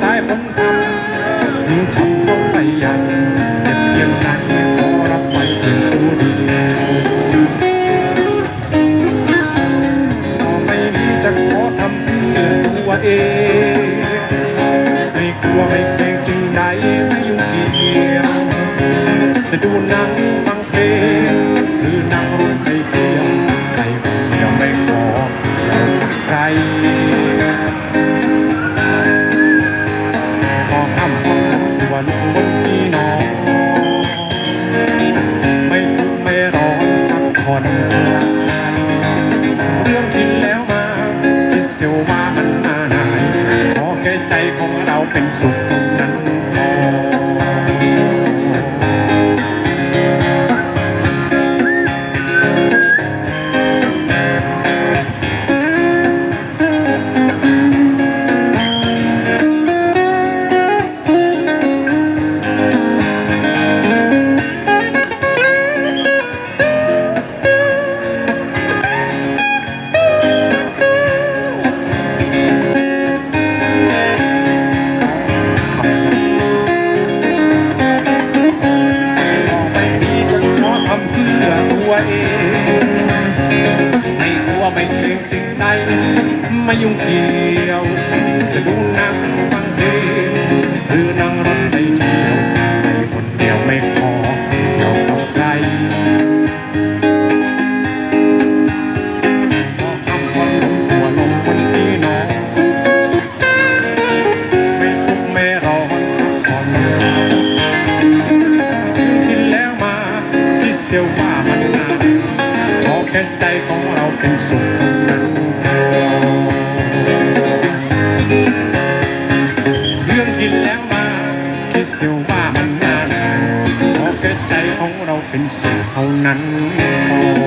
สายผมทำฉับต้องไม่ยันเจ็บเพียงนั้นขอรับไปเป็นผู้ดีต่อไม่มีจะขอทำเพื่อตัวเอง ไม่กลัวไม่เกรงสิ่งใดไม่ยุ่งเกี่ยวจะดูหน้า ตัวลุกบนที่นอนไม่ทุกข์ไม่ร้อนพักผ่อนเรื่องกินแล้วมาที่เสียวมามันมาหนขอแค่ใจของเราเป็นสุขตรงนั้น ไม่ยุ่งเกี่ยว จะดูนั่งฟังเพลงหรือนั่งรถไปเที่ยวไปคนเดียวไม่ขอเกี่ยวกับใครพอคำวันลงตัวลงคนที่นอนไม่ทุกข์ไม่ร้อนพักผ่อนกินแล้วมาที่เสียวว่ามันนานขอแค่ใจของเราเป็นสุข เสียวว่ามันนานขอแค่ใจของเราเป็นสุขเท่านั้นพอ